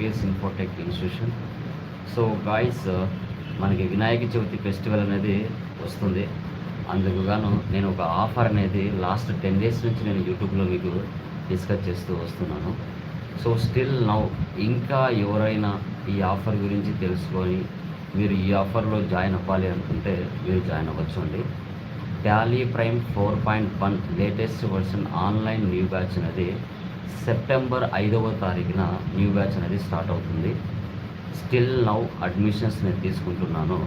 IPS infotech institution so guys మనకి Vinayaka Chavithi festival అనేది వస్తుంది. అందుకు గాను నేను ఒక ఆఫర్ అనేది లాస్ట్ టెన్ డేస్ నుంచి నేను యూట్యూబ్లో మీకు డిస్కస్ చేస్తూ వస్తున్నాను. సో స్టిల్ నౌ ఇంకా ఎవరైనా ఈ ఆఫర్ గురించి తెలుసుకొని మీరు ఈ ఆఫర్లో జాయిన్ అవ్వాలి అనుకుంటే మీరు join అవ్వచ్చండి Tally Prime four point one latest version online new batch అనేది సెప్టెంబర్ ఐదవ తారీఖున న్యూ బ్యాచ్ అనేది స్టార్ట్ అవుతుంది. స్టిల్ నౌ అడ్మిషన్స్ నేను తీసుకుంటున్నాను.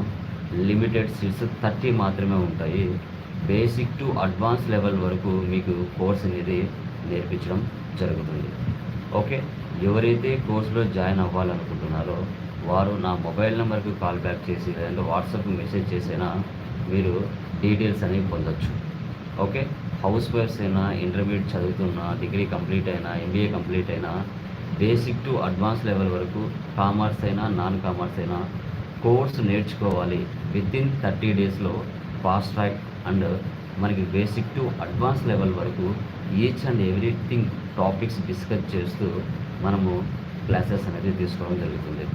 లిమిటెడ్ సీట్స్ థర్టీ మాత్రమే ఉంటాయి. బేసిక్ టు అడ్వాన్స్ లెవెల్ వరకు మీకు కోర్స్ అనేది నేర్పించడం జరుగుతుంది. ఓకే? ఎవరైతే కోర్సులో జాయిన్ అవ్వాలనుకుంటున్నారో వారు నా మొబైల్ నెంబర్కి కాల్ బ్యాక్ చేసి లేదంటే వాట్సాప్ మెసేజ్ చేసైనా మీరు డీటెయిల్స్ అనేవి పొందొచ్చు. ఓకే? హౌస్ వైఫ్స్ అయినా ఇంటర్మీడియట్ చదువుతున్నా డిగ్రీ కంప్లీట్ అయినా ఎంబీఏ కంప్లీట్ అయినా బేసిక్ టు అడ్వాన్స్ లెవెల్ వరకు కామర్స్ అయినా నాన్ కామర్స్ అయినా కోర్స్ నేర్చుకోవాలి. విత్ ఇన్ థర్టీ డేస్లో ఫాస్ట్ ట్రాక్ అండ్ మనకి బేసిక్ టు అడ్వాన్స్ లెవెల్ వరకు each and everything topics discuss చేస్తూ మనము క్లాసెస్ అనేది తీసుకోవడం జరుగుతుంది.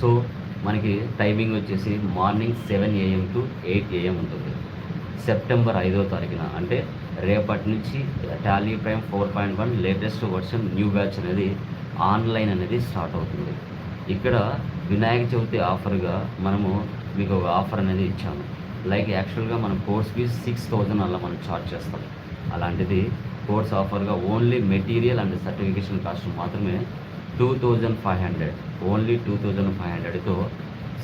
సో మనకి టైమింగ్ వచ్చేసి morning seven AM to eight AM ఉంటుంది. సెప్టెంబర్ ఐదో తారీఖున అంటే రేపటి నుంచి Tally Prime four point one latest version new batch అనేది ఆన్లైన్ అనేది స్టార్ట్ అవుతుంది. ఇక్కడ వినాయక చవితి ఆఫర్గా మనము మీకు ఒక ఆఫర్ అనేది ఇచ్చాము. లైక్ యాక్చువల్గా మనం కోర్స్ ఫీజ్ సిక్స్ థౌజండ్ అలా మనం ఛార్జ్ చేస్తాం. అలాంటిది course ఆఫర్గా only material and certification cost మాత్రమే two thousand five hundred. Only two thousand five హండ్రెడ్తో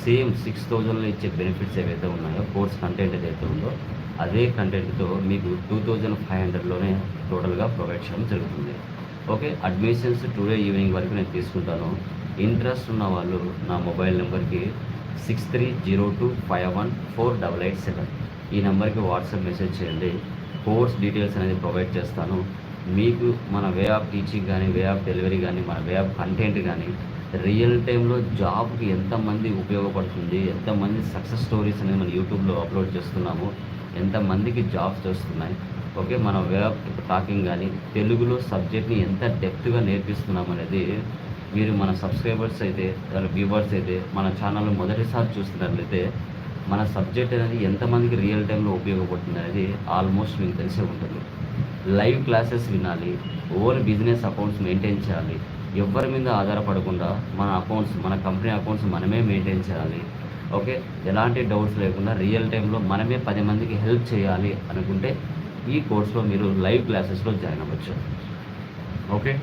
same six థౌజండ్లో ఇచ్చే బెనిఫిట్స్ ఏవైతే ఉన్నాయో కోర్స్ కంటెంట్ ఏదైతే ఉందో అదే కంటెంట్తో మీకు టూ థౌజండ్ ఫైవ్ హండ్రెడ్లోనే టోటల్గా ప్రొవైడ్ చేయడం జరుగుతుంది. ఓకే అడ్మిషన్స్ టుడే ఈవినింగ్ వరకు నేను తీసుకుంటాను. ఇంట్రెస్ట్ ఉన్న వాళ్ళు నా మొబైల్ నెంబర్కి six three zero two five one four double eight seven ఈ నెంబర్కి వాట్సాప్ మెసేజ్ చేయండి. కోర్స్ డీటెయిల్స్ అనేది ప్రొవైడ్ చేస్తాను. మీకు మన వే ఆఫ్ టీచింగ్ కానీ వే ఆఫ్ డెలివరీ కానీ మన వే ఆఫ్ కంటెంట్ కానీ రియల్ టైంలో జాబ్కి ఎంతమంది ఉపయోగపడుతుంది ఎంతమంది సక్సెస్ స్టోరీస్ అనేది మన యూట్యూబ్లో అప్లోడ్ చేస్తున్నాము ఎంతమందికి జాబ్స్ వస్తున్నాయి. ఓకే మన వే ఆఫ్ టాకింగ్ కానీ తెలుగులో సబ్జెక్ట్ని ఎంత డెప్త్గా నేర్పిస్తున్నాం అనేది మీరు మన సబ్స్క్రైబర్స్ అయితే వ్యూవర్స్ అయితే మన ఛానల్ మొదటిసారి చూస్తున్నట్లయితే మన సబ్జెక్ట్ అనేది ఎంతమందికి రియల్ టైంలో ఉపయోగపడుతుంది అనేది ఆల్మోస్ట్ మీకు తెలిసే ఉంటుంది. లైవ్ క్లాసెస్ వినాలి ఓన్ బిజినెస్ అకౌంట్స్ మెయింటైన్ చేయాలి ఎవరి మీద ఆధారపడకుండా మన అకౌంట్స్ మన కంపెనీ అకౌంట్స్ మనమే మెయింటైన్ చేయాలి ఓకే? ఎలాంటి డౌట్స్ లేకుండా రియల్ టైంలో మనమే పది మందికి హెల్ప్ చేయాలి అనుకుంటే ఈ కోర్స్లో మీరు లైవ్ క్లాసెస్లో జాయిన్ అవ్వచ్చు. ఓకే?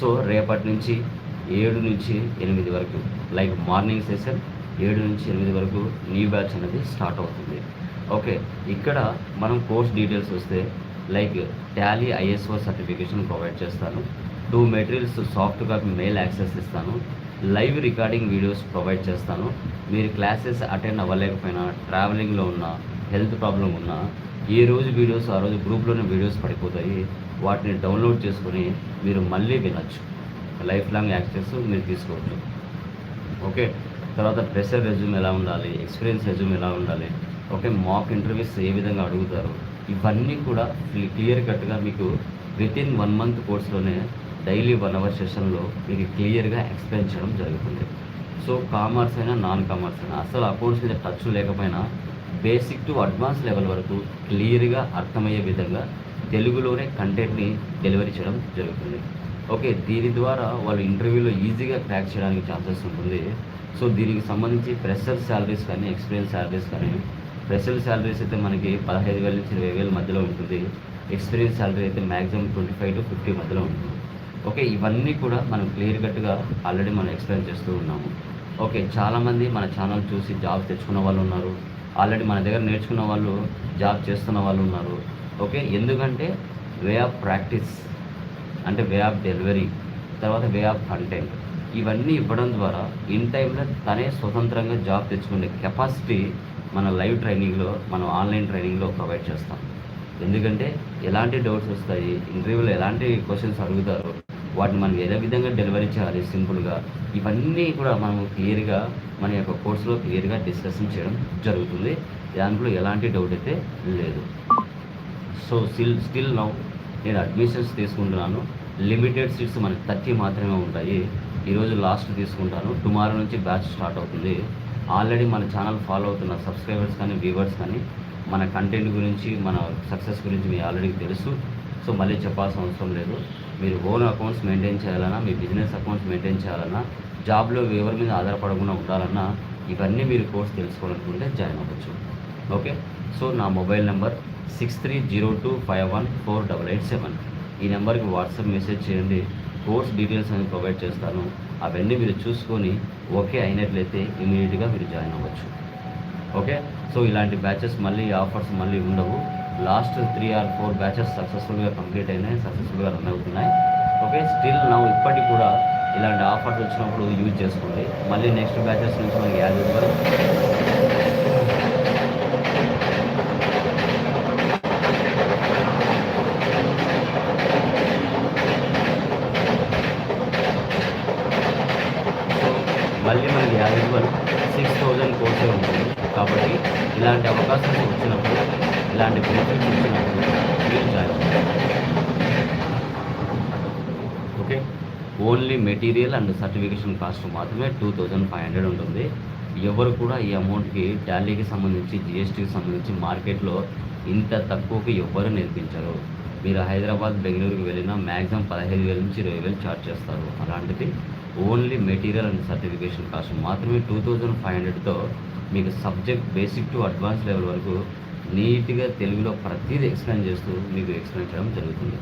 సో రేపటి నుంచి ఏడు నుంచి ఎనిమిది వరకు లైక్ మార్నింగ్ సెషన్ ఏడు నుంచి ఎనిమిది వరకు న్యూ బ్యాచ్ అనేది స్టార్ట్ అవుతుంది. ఓకే? ఇక్కడ మనం కోర్స్ డీటెయిల్స్ వస్తే like Tally ISO certification provide చేస్తాను. Two materials soft copy mail access ఇస్తాను. లైవ్ రికార్డింగ్ వీడియోస్ ప్రొవైడ్ చేస్తాను. మీరు క్లాసెస్ అటెండ్ అవ్వలేకపోయినా ట్రావెలింగ్లో ఉన్న హెల్త్ ప్రాబ్లం ఉన్నా ఏ రోజు వీడియోస్ ఆ రోజు గ్రూప్లోనే వీడియోస్ పడిపోతాయి. వాటిని డౌన్లోడ్ చేసుకొని మీరు మళ్ళీ వినొచ్చు. లైఫ్ లాంగ్ యాక్సెస్ మీరు తీసుకోవచ్చు. ఓకే? తర్వాత ప్రెషర్ రెజ్యూమ్ ఎలా ఉండాలి? ఎక్స్పీరియన్స్ రెజ్యూమ్ ఎలా ఉండాలి? ఓకే మాక్ ఇంటర్వ్యూస్ ఏ విధంగా అడుగుతారు? ఇవన్నీ కూడా క్లియర్ కట్గా మీకు విత్ ఇన్ వన్ మంత్ కోర్స్లోనే డైలీ వన్ అవర్ సెషన్లో మీకు క్లియర్గా ఎక్స్ప్లెయిన్ చేయడం జరుగుతుంది. సో కామర్స్ అయినా నాన్ కామర్స్ అయినా అసలు అకౌంట్స్ మీద టచ్ లేకపోయినా బేసిక్ టు అడ్వాన్స్ లెవెల్ వరకు క్లియర్గా అర్థమయ్యే విధంగా తెలుగులోనే కంటెంట్ని డెలివరీ చేయడం జరుగుతుంది. ఓకే దీని ద్వారా వాళ్ళు ఇంటర్వ్యూలో ఈజీగా క్రాక్ చేయడానికి ఛాన్సెస్ ఉంటుంది. సో దీనికి సంబంధించి ప్రెషర్ శాలరీస్ కానీ ఎక్స్పీరియన్స్ శాలరీస్ కానీ ప్రెషర్ శాలరీస్ అయితే మనకి పదహైదు వేల నుంచి ఇరవై వేల మధ్యలో ఉంటుంది. ఎక్స్పీరియన్స్ శాలరీ అయితే maximum twenty five to fifty మధ్యలో ఉంటుంది. ఓకే ఇవన్నీ కూడా మనం క్లియర్ కట్గా ఆల్రెడీ మనం ఎక్స్ప్లెయిన్ చేస్తూ ఉన్నాము. ఓకే చాలామంది మన ఛానల్ చూసి జాబ్ తెచ్చుకున్న వాళ్ళు ఉన్నారు. ఆల్రెడీ మన దగ్గర నేర్చుకున్న వాళ్ళు జాబ్ చేస్తున్న వాళ్ళు ఉన్నారు. ఓకే ఎందుకంటే వే ఆఫ్ ప్రాక్టీస్ అంటే వే ఆఫ్ డెలివరీ తర్వాత వే ఆఫ్ కంటెంట్ ఇవన్నీ ఇవ్వడం ద్వారా ఇన్ టైంలో తనే స్వతంత్రంగా జాబ్ తెచ్చుకునే కెపాసిటీ మన లైవ్ ట్రైనింగ్లో మనం ఆన్లైన్ ట్రైనింగ్లో ప్రొవైడ్ చేస్తాం. ఎందుకంటే ఎలాంటి డౌట్స్ వస్తాయి ఇంటర్వ్యూలో ఎలాంటి క్వశ్చన్స్ అడుగుతారు వాటిని మనం ఏ విధంగా డెలివరీ చేయాలి? సింపుల్గా ఇవన్నీ కూడా మనం క్లియర్గా మన యొక్క కోర్సులో క్లియర్గా డిస్కషన్ చేయడం జరుగుతుంది. దాంట్లో ఎలాంటి డౌట్ అయితే లేదు. సో స్టిల్ స్టిల్ నౌ నేను అడ్మిషన్స్ తీసుకుంటున్నాను. లిమిటెడ్ సీట్స్ మనకి థర్టీ మాత్రమే ఉంటాయి. ఈరోజు లాస్ట్ తీసుకుంటాను. టుమారో నుంచి బ్యాచ్ స్టార్ట్ అవుతుంది. ఆల్రెడీ మన ఛానల్ ఫాలో అవుతున్న సబ్స్క్రైబర్స్ కానీ వ్యూవర్స్ కానీ మన కంటెంట్ గురించి మన సక్సెస్ గురించి మీ ఆల్రెడీ తెలుసు. సో మళ్ళీ చెప్పాల్సిన అవసరం లేదు. మీరు ఓన్ అకౌంట్స్ మెయింటైన్ చేయాలన్నా మీ బిజినెస్ అకౌంట్స్ మెయింటైన్ చేయాలన్నా జాబ్లో ఎవరి మీద ఆధారపడకుండా ఉండాలన్నా ఇవన్నీ మీరు కోర్స్ తెలుసుకోవాలనుకుంటే జాయిన్ అవ్వచ్చు. ఓకే? సో నా mobile number six three zero two five one four double eight seven ఈ నెంబర్కి వాట్సాప్ మెసేజ్ చేయండి. కోర్స్ డీటెయిల్స్ అనేది ప్రొవైడ్ చేస్తాను. అవన్నీ మీరు చూసుకొని ఓకే అయినట్లయితే ఇమీడియట్గా మీరు జాయిన్ అవ్వచ్చు. ఓకే? సో ఇలాంటి బ్యాచెస్ మళ్ళీ ఆఫర్స్ మళ్ళీ ఉండవు. Last three or four batches సక్సెస్ఫుల్గా కంప్లీట్ అయినాయి సక్సెస్ఫుల్గా రన్ అవుతున్నాయి. ఓకే స్టిల్ నా ఇప్పటికి కూడా ఇలాంటి ఆఫర్స్ వచ్చినప్పుడు యూజ్ చేసుకోండి. మళ్ళీ నెక్స్ట్ బ్యాచెస్ నుంచి మనకి as usual only material and certification cost మాత్రమే టూ థౌజండ్ ఫైవ్ హండ్రెడ్ ఉంటుంది. ఎవరు కూడా ఈ అమౌంట్కి టాలీకి సంబంధించి జిఎస్టీకి సంబంధించి మార్కెట్లో ఇంత తక్కువకి ఎవ్వరు నేర్పించరు. మీరు హైదరాబాద్ బెంగళూరుకి వెళ్ళినా మ్యాక్సిమం పదహైదు వేల నుంచి ఇరవై వేలు ఛార్జ్ చేస్తారు. అలాంటిది only material and certification cost మాత్రమే టూ థౌజండ్ ఫైవ్ హండ్రెడ్తో మీకు subject basic to advance level వరకు నీట్గా తెలుగులో ప్రతిదీ ఎక్స్ప్లెయిన్ చేస్తూ మీకు ఎక్స్ప్లెయిన్ చేయడం జరుగుతుంది.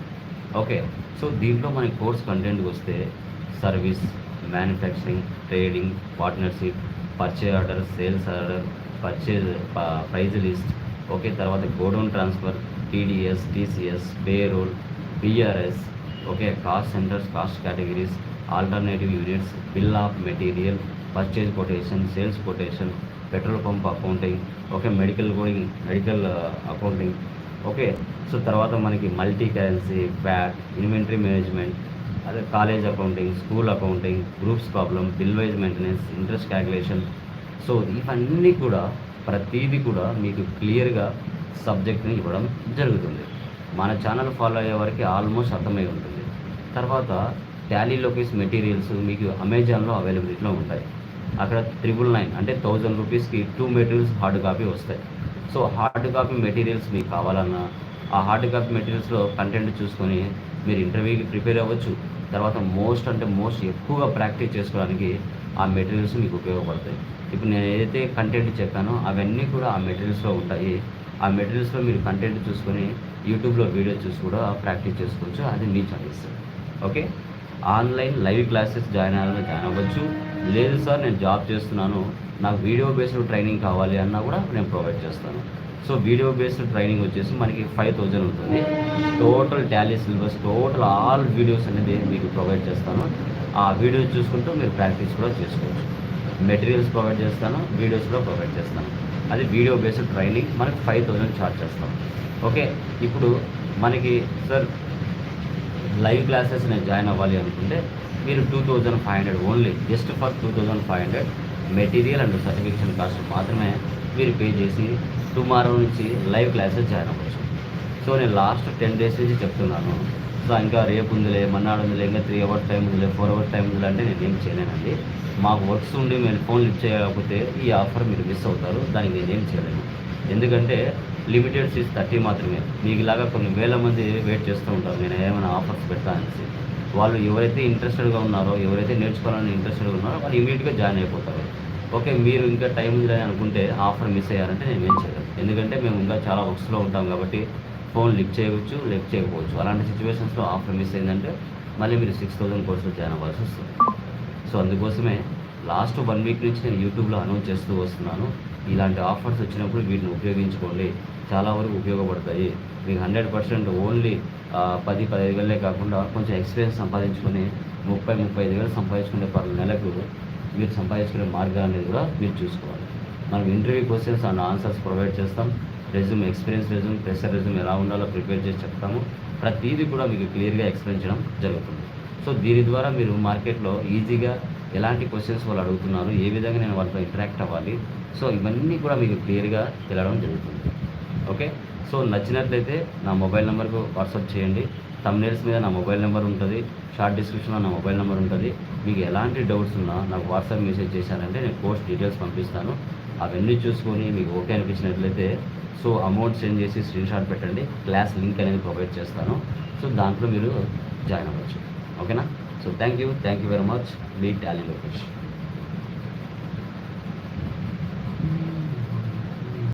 ఓకే. సో దీంట్లో మన కోర్స్ కంటెంట్కి వస్తే service manufacturing trading partnership purchase order sales order purchase price list okay. తర్వాత godown transfer TDS TCS payroll BRS okay. Cost centres cost categories alternative units bill of material purchase quotation sales quotation petrol pump accounting okay. Medical కూడా medical accounting okay. So తర్వాత మనకి multi currency VAT inventory management అదే college accounting school accounting groups problem bill wise maintenance interest calculation. So ఇవన్నీ కూడా ప్రతీది కూడా మీకు క్లియర్గా సబ్జెక్ట్ని ఇవ్వడం జరుగుతుంది. మన ఛానల్ ఫాలో అయ్యే వరకు ఆల్మోస్ట్ అర్థమై ఉంటుంది. తర్వాత టాలీలోకి మెటీరియల్స్ మీకు అమెజాన్లో అవైలబిలిటీలో ఉంటాయి. అక్కడ త్రిబుల్ నైన్ అంటే థౌజండ్ రూపీస్కి టూ మెటీరియల్స్ హార్డ్ కాపీ వస్తాయి. సో హార్డ్ కాపీ మెటీరియల్స్ మీకు కావాలన్నా ఆ హార్డ్ కాపీ మెటీరియల్స్లో కంటెంట్ చూసుకొని మీరు ఇంటర్వ్యూకి ప్రిపేర్ అవ్వచ్చు. తర్వాత మోస్ట్ అంటే మోస్ట్ ఎక్కువగా ప్రాక్టీస్ చేసుకోవడానికి ఆ మెటీరియల్స్ మీకు ఉపయోగపడతాయి. ఇప్పుడు నేను ఏదైతే కంటెంట్ చెప్పానో అవన్నీ కూడా ఆ మెటీరియల్స్లో ఉంటాయి. ఆ మెటీరియల్స్లో మీరు కంటెంట్ చూసుకొని యూట్యూబ్లో వీడియో చూసి కూడా ప్రాక్టీస్ చేసుకోవచ్చు. అది మీ choice okay online live classes join అవ్వాలని జాయిన్ అవ్వచ్చు. లేదు సార్ నేను జాబ్ చేస్తున్నాను. నాకు వీడియో బేస్డ్ ట్రైనింగ్ కావాలి అన్నా కూడా నేను ప్రొవైడ్ చేస్తాను. సో వీడియో బేస్డ్ ట్రైనింగ్ వచ్చేసి మనకి ఫైవ్ థౌజండ్ ఉంటుంది. Total Tally syllabus total all videos అనేది మీకు ప్రొవైడ్ చేస్తాను. ఆ వీడియోస్ చూసుకుంటూ మీరు ప్రాక్టీస్ కూడా చేసుకోవచ్చు. మెటీరియల్స్ ప్రొవైడ్ చేస్తాను వీడియోస్ కూడా ప్రొవైడ్ చేస్తాను. అది వీడియో బేస్డ్ ట్రైనింగ్ మనకి ఫైవ్ థౌజండ్ ఛార్జ్ చేస్తాం. ఓకే ఇప్పుడు మనకి సార్ లైవ్ క్లాసెస్ నేను జాయిన్ అవ్వాలి అనుకుంటే మీరు two thousand five hundred only just for two thousand five hundred material and certification cost మాత్రమే మీరు పే చేసి టుమారో నుంచి లైవ్ క్లాసెస్ జాయిన్ అవ్వచ్చు. సో నేను లాస్ట్ టెన్ డేస్ నుంచి చెప్తున్నాను. సో ఇంకా రేపు ఉందిలే మన్నాడు ఉందిలే ఇంకా త్రీ అవర్స్ టైం ఉందిలే ఫోర్ అవర్స్ టైం ఉందిలే అంటే నేను ఏం చేయలేనండి. మాకు వర్క్స్ ఉండి మేము ఫోన్ లిఫ్ట్ చేయకపోతే ఈ ఆఫర్ మీరు మిస్ అవుతారు. దానికి నేనేం చేయలేను. ఎందుకంటే లిమిటెడ్ సీట్స్ థర్టీ మాత్రమే. మీకు ఇలాగా కొన్ని వేల మంది వెయిట్ చేస్తూ ఉంటారు. నేను ఏమైనా ఆఫర్స్ పెడతా అనేసి. వాళ్ళు ఎవరైతే ఇంట్రెస్టెడ్గా ఉన్నారో ఎవరైతే నేర్చుకోవాలని ఇంట్రెస్టెడ్గా ఉన్నారో వాళ్ళు ఇమీడియట్గా జాయిన్ అయిపోతారు. ఓకే మీరు ఇంకా టైం ఉంది అనుకుంటే ఆఫర్ మిస్ అయ్యారంటే నేను ఏం చేయలేదు ఎందుకంటే మేము ఇంకా చాలా వర్క్స్లో ఉంటాం కాబట్టి ఫోన్ లిఫ్ట్ చేయవచ్చు లిఫ్ట్ చేయకపోవచ్చు. అలాంటి సిచ్యువేషన్స్లో ఆఫర్ మిస్ అయిందంటే మళ్ళీ మీరు సిక్స్ థౌసండ్ కోర్సులో జాయిన్ అవ్వాల్సి వస్తుంది. సో అందుకోసమే లాస్ట్ వన్ వీక్ నుంచి నేను యూట్యూబ్లో అనౌన్స్ చేస్తూ వస్తున్నాను. ఇలాంటి ఆఫర్స్ వచ్చినప్పుడు వీటిని ఉపయోగించుకోండి. చాలా వరకు ఉపయోగపడతాయి. మీకు హండ్రెడ్ పర్సెంట్ ఓన్లీ పది పదిహేను వేలే కాకుండా కొంచెం ఎక్స్పీరియన్స్ సంపాదించుకొని ముప్పై ముప్పై ఐదు వేలు సంపాదించుకునే పర్ నెలకు మీరు సంపాదించుకునే మార్గం అనేది కూడా మీరు చూసుకోవాలి. మనం interview questions and answers provide చేస్తాం. Resume experience resume fresher resume ఎలా ఉండాలో ప్రిపేర్ చేసి చెప్తాము. ప్రతిదీ కూడా మీకు క్లియర్గా ఎక్స్ప్లెయిన్ చేయడం జరుగుతుంది. సో దీని ద్వారా మీరు మార్కెట్లో ఈజీగా ఎలాంటి క్వశ్చన్స్ వాళ్ళు అడుగుతున్నారు ఏ విధంగా నేను వాళ్ళతో ఇంటరాక్ట్ అవ్వాలి. సో ఇవన్నీ కూడా మీకు క్లియర్గా తెలియడం జరుగుతుంది. ఓకే? సో నచ్చినట్లయితే నా మొబైల్ నెంబర్కు వాట్సాప్ చేయండి. తమ్నేల్స్ మీద నా మొబైల్ నెంబర్ ఉంటుంది షార్ట్ డిస్క్రిప్షన్లో నా మొబైల్ నెంబర్ ఉంటుంది. మీకు ఎలాంటి డౌట్స్ ఉన్నా నాకు వాట్సాప్ మెసేజ్ చేశారంటే నేను కోర్స్ డీటెయిల్స్ పంపిస్తాను. అవన్నీ చూసుకొని మీకు ఓకే అనిపించినట్లయితే సో అమౌంట్ సెండ్ చేసి స్క్రీన్ షాట్ పెట్టండి. క్లాస్ లింక్ అనేది ప్రొవైడ్ చేస్తాను. సో దాంట్లో మీరు జాయిన్ అవ్వచ్చు. ఓకేనా so thank you thank you very much me Tally Lokesh